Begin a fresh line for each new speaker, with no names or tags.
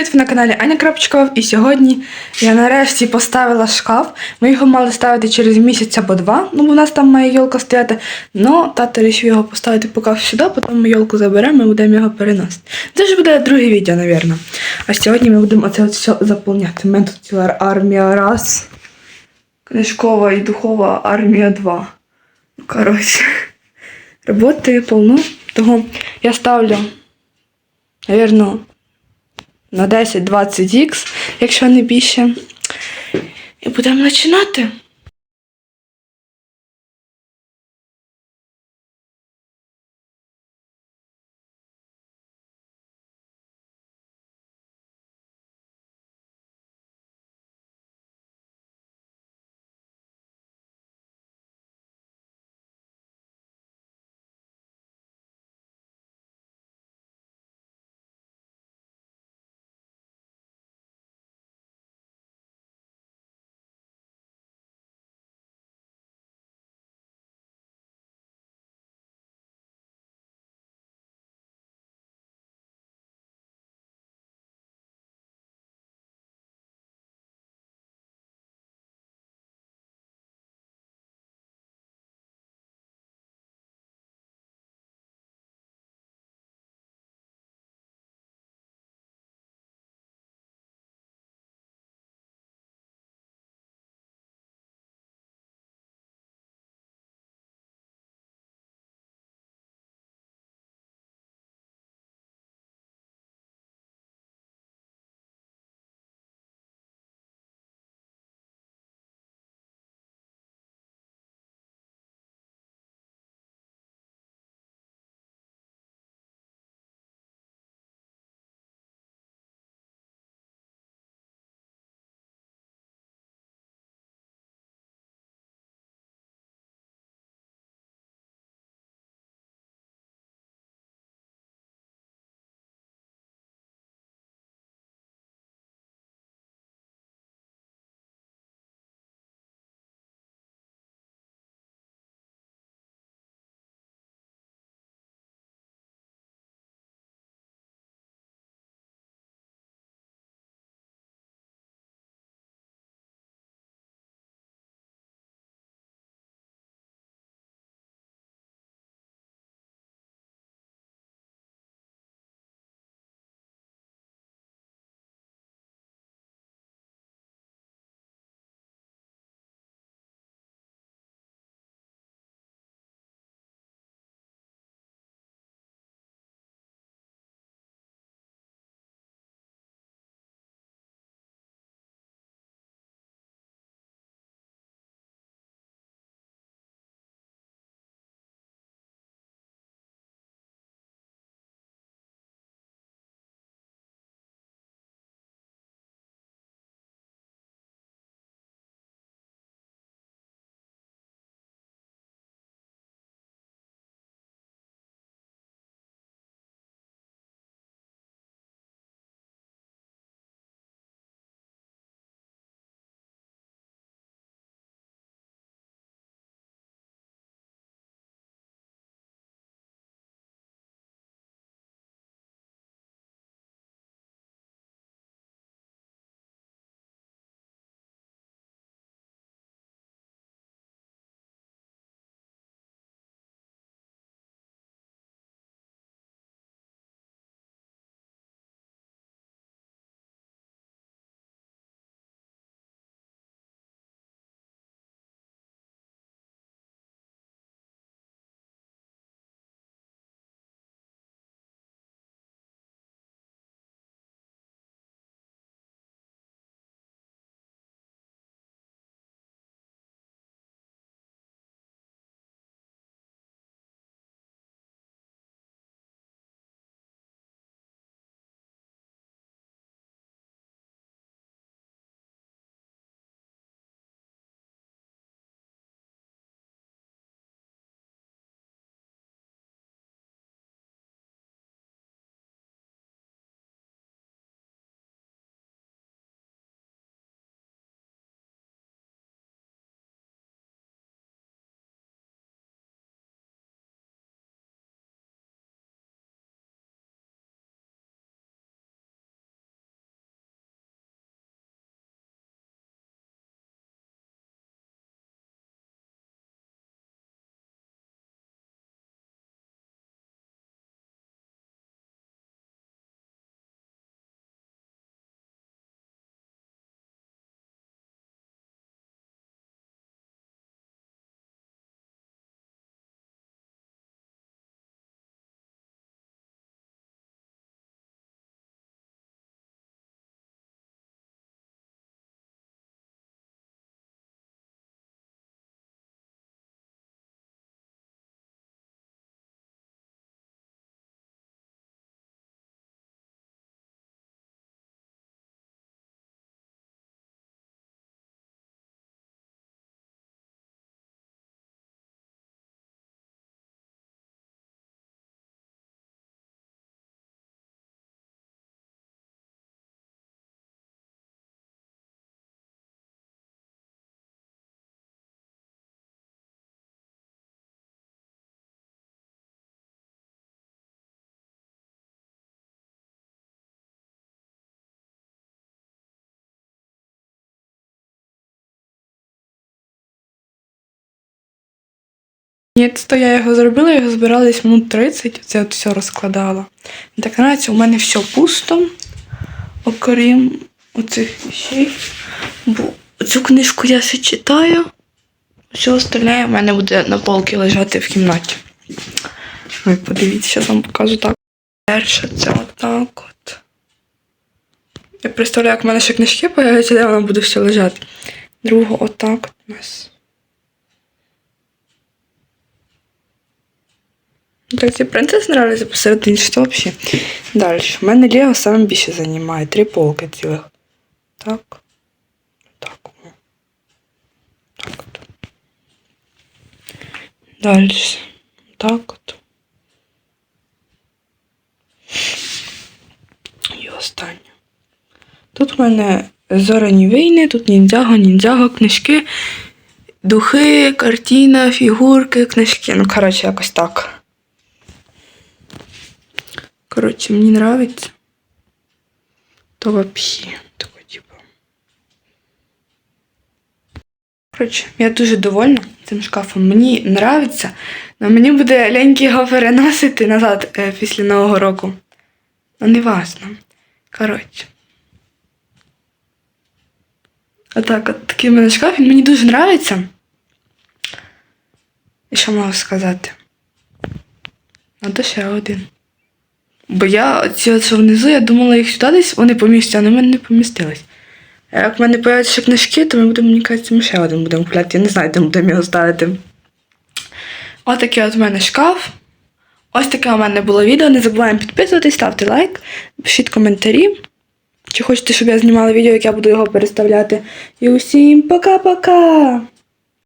Привіт, ви на каналі Аня Крапчков і сьогодні я нарешті поставила шкаф. Ми його мали ставити через місяць або два, ну бо в нас там має йолка стояти. Ну, тато вирішив його поставити поки сюди, потім ми йолку заберемо і будемо його переносити. Це ж буде друге відео, напевно. А сьогодні ми будемо оце от все заповняти. У мене тут ціла армія раз, книжкова і духова армія 2. Ну, коротше, роботи повно. Того я ставлю, напевно, на 10-20 х якщо не більше. І будемо починати. Ні, то я його зробила, його збирала десь минут 30, це от все розкладала. Так нравиться, у мене все пусто, окрім оцих вещей. Бо цю книжку я ще читаю. Все остальне в мене буде на полці лежати в кімнаті. Ви подивіться, я вам покажу так. Перше це отак от. Я представляю, як в мене ще книжки появляться, де воно буде все лежати. Друге, отак от у нас. Ну, Так ці принцеси нравляться посередині, що взагалі. Далі. У мене Лего саме більше займає. Три полки цілих. Так. Так. Так от. Далі. Так от. І останнє. Тут в мене зоряні війни, тут ніндзяго, ніндзяго, книжки, духи, картина, фігурки, книжки. Ну, коротше, якось так. Коротше, мені нравится. То вообще такой типу. Коротше, я дуже довольна цим шкафом. Мені нравиться, але мені буде ляньки його переносити назад е, після Нового року. Ну, не важно. Коротше. Отак, от такий в мене шкаф, він мені дуже нравиться. І що можу сказати? Надо ще один. Бо я ці що внизу, я думала їх сюди десь вони помістяться, а вони в мене не помістились. Як в мене появляться книжки, то ми будемо, мені кажеться, ми ще один будемо купляти. Я не знаю, де будемо його ставити. Ось такий от в мене шкаф. Ось таке у мене було відео. Не забуваємо підписуватись, ставте лайк, пишіть коментарі. Чи хочете, щоб я знімала відео, як я буду його переставляти. І усім пока-пока!